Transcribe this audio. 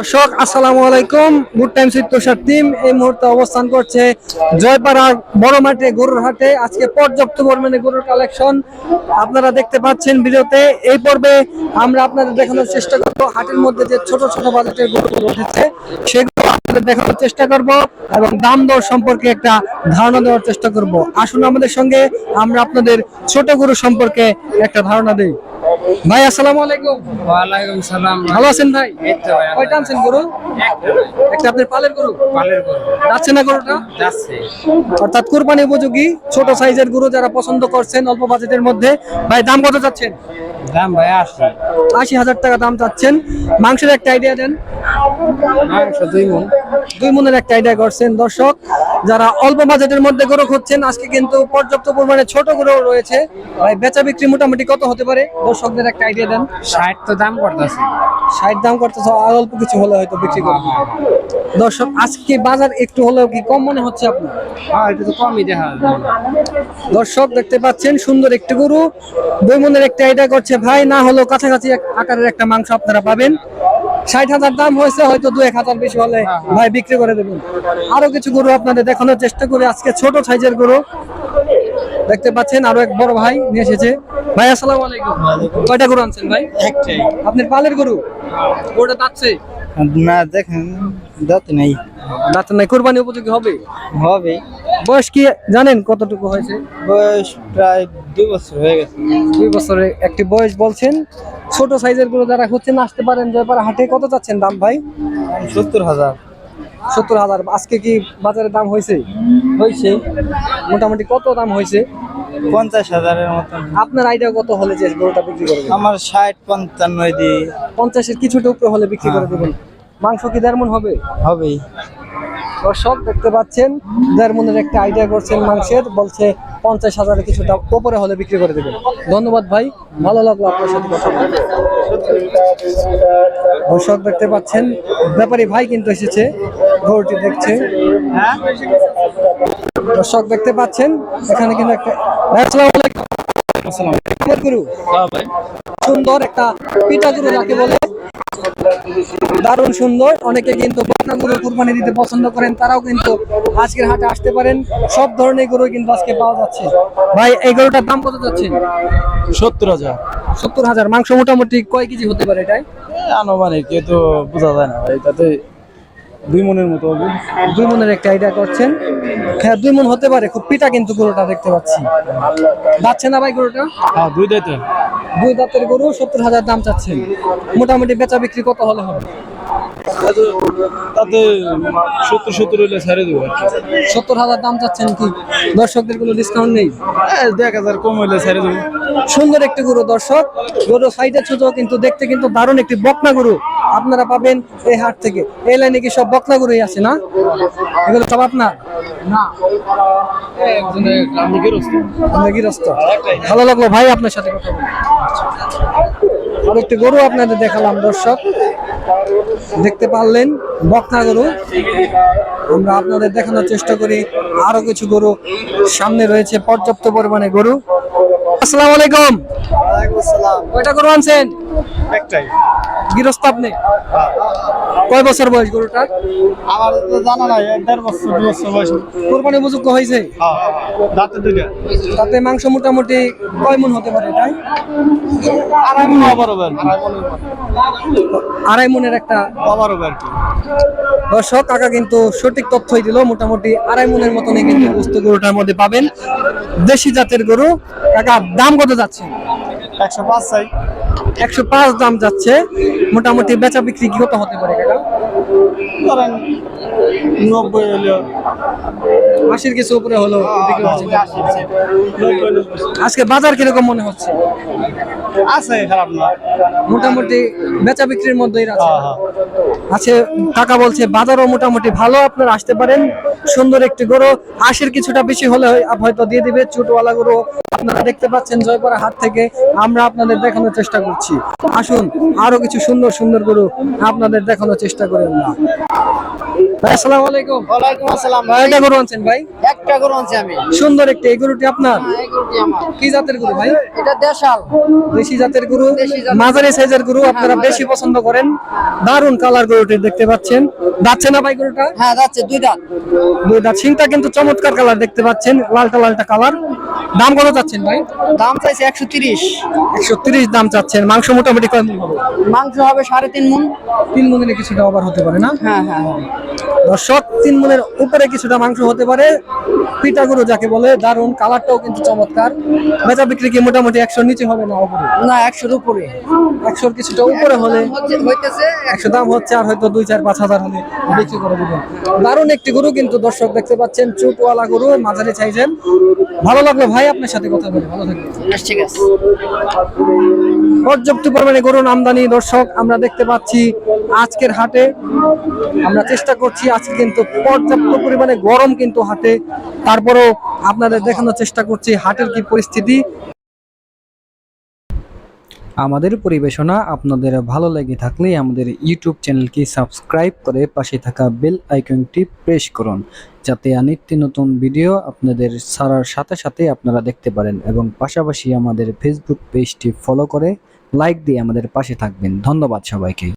দর্শক, আসসালামু আলাইকুম। Good time sweet Tushar team এই মুহূর্তে অবস্থান করছে জয়পাড়ার বড় মাঠে, গরুর হাটে। আজকে পর্যাপ্ত পরিমাণে গরুর কালেকশন আপনারা দেখতে পাচ্ছেন ভিডিওতে। এই পর্বে আমরা আপনাদের দেখানোর চেষ্টা করব। হাটের মধ্যে যে ছোট ছোট বাজেটের গরুগুলো উঠেছে, সেগুলো আপনাদের দেখানোর চেষ্টা করব এবং দাম দর সম্পর্কে একটা ধারণা দেওয়ার চেষ্টা করব। আসুন আমাদের সঙ্গে, আমরা আপনাদের ছোট গরু সম্পর্কে একটা ধারণা দেই। ভাই আসসালামু আলাইকুম। ওয়ালাইকুম সালাম। ভালো আছেন ভাই? কয়টা আনছেন গরু? একটা আপনার পালের গরু? পালের গরু। যাচ্ছে না গরুটা? যাচ্ছে। অর্থাৎ কুরবানি উপযোগী ছোট সাইজের গরু যারা পছন্দ করছেন অল্প বাজেটের মধ্যে। ভাই দাম কত চাচ্ছেন দাম ভাই আসছে আশি হাজার টাকা দাম চাচ্ছেন। মাংসের একটা আইডিয়া দেন। মাংস দুই মন। দুই মনের একটা আইডিয়া করছেন। দর্শক যারা অল্প বাজেটের মধ্যে গরু খুঁজছেন আজকে কিন্তু পর্যাপ্ত পরিমাণে ছোট গরু রয়েছে। ভাই বেচা বিক্রি মোটামুটি কত হতে পারে? দর্শকদের একটা আইডিয়া দেন। ষাট তো দাম করতেছে। ষাট দাম করতেছে আর অল্প কিছু হলে হয়তো বিক্রি করবে। দর্শক আজকে বাজার একটু হলেও কি কম মনে হচ্ছে আপনার? হ্যাঁ এটা তো কমই দেখা দর্শক দেখতে পাচ্ছেন সুন্দর একটি গরু। দুই মনের একটা আইডিয়া করছে ভাই না হলেও কাছাকাছি এক আকারের একটা মাংস আপনারা পাবেন। ষাট হাজার দাম হয়েছে হয়তো দু এক হাজার বেশি হলে ভাই বিক্রি করে দেবেন। আরও কিছু গরু আপনাদের দেখানোর চেষ্টা করে। আজকে ছোট সাইজের গরু। দেখতে পাচ্ছেন আরও এক বড় ভাই নিয়ে এসেছে। ভাই আসসালামু আলাইকুম। কয়টা গরু আনছেন ভাই? একটাই। আপনার পালের গরু? গরুটা দাচ্ছে না দেখেন দাঁত নেই। দাঁত নাই কোরবানি উপযোগী হবে? হবে। বয়স কি জানেন কতটুকু হয়েছে? বয়স প্রায় দুই বছর হয়ে গেছে। দুই বছরে একটি বয়স বলছেন। ছোট সাইজেরগুলো যারা হচ্ছেন আসতে পারেন জয়পাড়া হাটে। কত চাচ্ছেন দাম ভাই? সত্তর হাজার। সত্তর হাজার। আজকে কি বাজারে দাম হয়েছে? হয়েছে। মোটামুটি কত দাম হয়েছে? পঞ্চাশ হাজারের মতন। আপনার আইডিয়া কত হলে যে গরুটা বিক্রি করবেন? আমার ষাট পঞ্চান্ন দিয়ে পঞ্চাশের কিছুটা উপরে হলে বিক্রি করে দেবেন। মাংস কি দেড় মন হবে? হবেই। দর্শক দেখতে পাচ্ছেন দেড় মনের একটা আইডিয়া করছেন মাংসের বলছে পঞ্চাশ হাজারের কিছুটা উপরে হলে বিক্রি করে দেবেন। ধন্যবাদ ভাই ভালো লাগল আপনার সাথে কথা বলে। দর্শক দেখতে পাচ্ছেন ব্যাপারী ভাই কিন্তু এসেছে গরুটি দেখছে। হ্যাঁ? দর্শক দেখতে পাচ্ছেন এখানে কিন্তু একটা আসসালামু আলাইকুম। সুন্দর একটা পিটা গরু যাকে বলে দারুণ সুন্দর। অনেকে কিন্তু বকনা গরু কুরবানি দিতে পছন্দ করেন তারাও কিন্তু আজকের হাটে আসতে পারেন। সব ধরনের গরু কিন্তু আজকে পাওয়া যাচ্ছে। ভাই এই গরুটার দাম কত যাচ্ছে? সত্তর হাজার। সত্তর হাজার। মাংস মোটামুটি কয় কেজি হতে পারে এটাই? আনুমানিক এ তো বোঝা যায় না ভাই তাতে দুই মনের মতো হবে। দুই মনের একটা আইডিয়া করছেন। হ্যাঁ দুই মন হতে পারে খুব পিটা কিন্তু গরুটা দেখতে পাচ্ছি। যাচ্ছে না ভাই গরুটা? হ্যাঁ দুই দাইতে দুই দাঁতের গরু সত্তর হাজার দাম চাচ্ছেন। মোটামুটি বেচা বিক্রি কত হলে হবে? তাতে সত্তর সত্তর ছেড়ে দেবো সত্তর হাজার দাম চাচ্ছেন কি? দর্শকদের কোনো ডিসকাউন্ট নেই? এক হাজার কম ছেড়ে দেবো। সুন্দর একটি গরু দর্শক। গরু সাইডে ছোট কিন্তু দেখতে কিন্তু দারুণ একটি বকনা গরু। আপনারা পাবেন এই হাট থেকে। এই লাইনে কি সব বকনা গরুই আছে না? এগুলো সব আপনার? ভালো লাগল ভাই আপনার সাথে কথা বলে। আর একটি গরু আপনাদের দেখালাম দর্শক। দেখতে পারলেন বকনা গরু। আমরা আপনাদের দেখানোর চেষ্টা করি। আরও কিছু গরু সামনে রয়েছে পর্যাপ্ত পরিমাণে গরু। আসসালামু আলাইকুম। কয়টা গরু আনছেন? একটাই। গৃহস্থ আপনি? কয় বছর বয়স গরুটার? আমার তো জানা নাই দেড় বছর দু বছর বয়স। কোরবানি উপযুক্ত হয়েছে? হ্যাঁ দাঁতে দুইটা। তাতে মাংস মোটামুটি কয় মন হতে পারে এটাই? আড়াই মন আর আড়াই মনের একটা আবার হবে আর কি? দর্শক কাকা কিন্তু সঠিক তথ্যই দিল। মোটামুটি আড়াই মনের মতনই কিন্তু বস্তু গরুটার মধ্যে পাবেন। দেশি জাতের গরু। কাকা দাম কত যাচ্ছে? একশো পাঁচ চাই। একশো পাঁচ দাম যাচ্ছে। মোটামুটি বেচা বিক্রি কত হতে পারে ধরেন নব্বই হইলে আশির কিছু উপরে হলো নব্বই। আজকে বাজার কীরকম মনে হচ্ছে? আছে খারাপ না। মোটামুটি বেচা বিক্রির মধ্যেই আছে। হ্যাঁ হ্যাঁ। আছে কাকা বলছে বাজারও মোটামুটি ভালো আপনারা আসতে পারেন। সুন্দর একটি গরু আশির কিছুটা বেশি হলে হয়তো দিয়ে দিবে ছোটওয়ালা গরু। আপনারা দেখতে পাচ্ছেন জয়পাড়া হাট থেকে আমরা আপনাদের দেখানোর চেষ্টা করছি। আসুন আরও কিছু সুন্দর সুন্দর গরু আপনাদের দেখানোর চেষ্টা করি আমরা। আসসালামু আলাইকুম। ওয়ালাইকুম আসসালাম ভাই। এটা গরু আনছেন ভাই? একটা গরু আনছি আমি। সুন্দর একটি এই গরুটি আপনার? এই গরুটি আমার। কি জাতের গরু ভাই? এটা দেশাল। দেশি জাতের গরু মাঝারি সাইজের গরু আপনারা হ্যাঁ, বেশি পছন্দ করেন। দারুণ কালার গরুটি দেখতে পাচ্ছেন। যাচ্ছে না ভাই গরুটা? হ্যাঁ যাচ্ছে দুই দাঁত দুই দাঁত সিংটা কিন্তু চমৎকার কালার দেখতে পাচ্ছেন লালটা লালটা কালার দাম কত চাচ্ছেন ভাই? দাম চাইছে একশো তিরিশ। একশো তিরিশ দাম চাচ্ছেন। মাংস মোটামুটি কয় মন হবে? মাংস হবে সাড়ে তিন মন। তিন মনে কিছুটা ওভার হতে পারে না? হ্যাঁ হ্যাঁ হ্যাঁ। দর্শক তিন মনের উপরে কিছুটা মাংস হতে পারে। পিটা গরু যাকে বলে দারুণ কালারটাও কিন্তু চমৎকার। বেচা বিক্রি কি মোটামুটি একশোর নিচে হবে না উপরে? না একশোর উপরে। একশোর কিছুটা উপরে হলে একশো। দাম হচ্ছে আর হয়তো দুই চার পাঁচ হাজার হলে বিক্রি করে দিবেন। দারুণ একটি গরু কিন্তু দর্শক দেখতে পাচ্ছেন চুটওয়ালা গরু মাঝারি চাইছেন ভালো লাগল ভাই আপনার সাথে কথা বলে ভালো থাকবেন। ঠিক আছে। পর্যাপ্ত পরিমাণে গরুর আমদানি দর্শক আমরা দেখতে পাচ্ছি আজকের হাটে আমরা চেষ্টা করছি, আজকে কিন্তু পর্যাপ্ত পরিমাণে গরম কিন্তু হাটে। তারপরেও আপনাদের দেখানোর চেষ্টা করছি, হাটের কি পরিস্থিতি। আমাদের পরিবেশনা আপনাদের ভালো লেগে থাকলে আমাদের ইউটিউব চ্যানেলকে সাবস্ক্রাইব করে পাশে থাকা বেল আইকনটি প্রেস করুন, যাতে নিত্য নতুন ভিডিও আপনাদের ছাড়ার সাথে সাথে আপনারা দেখতে পারেন এবং পাশাপাশি আমাদের ফেসবুক পেজটি ফলো করে লাইক দিয়ে আমাদের পাশে থাকবেন। ধন্যবাদ সবাইকে।